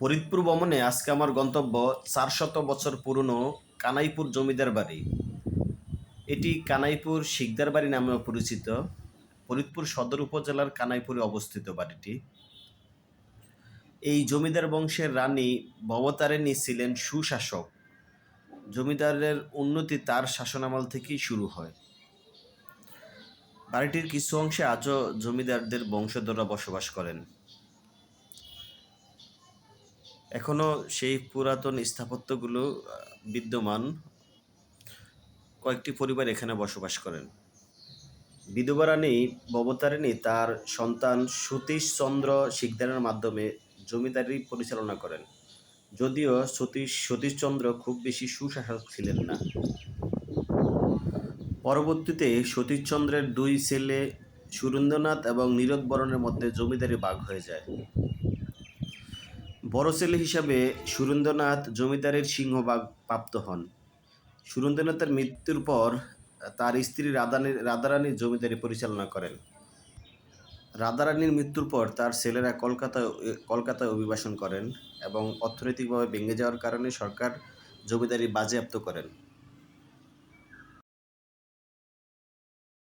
ফরিদপুর ভ্রমণে আজকে আমার গন্তব্য চারশত বছর পুরনো কানাইপুর জমিদার বাড়ি। এটি কানাইপুর শিকদার বাড়ি নামেও পরিচিত। ফরিদপুর সদর উপজেলার কানাইপুরে অবস্থিত বাড়িটি। এই জমিদার বংশের রানী ভবতারিণী ছিলেন সুশাসক। জমিদারের উন্নতি তার শাসনামল থেকেই শুরু হয়। বাড়িটির কিছু অংশে আজও জমিদারদের বংশধররা বসবাস করেন। এখনও সেই পুরাতন স্থাপত্যগুলো বিদ্যমান। কয়েকটি পরিবার এখানে বসবাস করেন। বিধবা রানী ভবতারিণী তার সন্তান সতীশ চন্দ্র শিকদারের মাধ্যমে জমিদারি পরিচালনা করেন। যদিও সতীশ সতীশচন্দ্র খুব বেশি সুশাসক ছিলেন না। পরবর্তীতে সতীশচন্দ্রের দুই ছেলে সুরেন্দ্রনাথ এবং নীরদ বরণের মধ্যে জমিদারি ভাগ হয়ে যায়। বড় ছেলে হিসাবে সুরেন্দ্রনাথ জমিদারের সিংহভাগ প্রাপ্ত হন। সুরেন্দ্রনাথের মৃত্যুর পর তার স্ত্রী রাধানী, রাধারানী জমিদারি পরিচালনা করেন। রাধারানীর মৃত্যুর পর তার ছেলেরা কলকাতায় কলকাতায় অভিবাসন করেন এবং অর্থনৈতিকভাবে ভেঙে যাওয়ার কারণে সরকার জমিদারি বাজেয়াপ্ত করেন।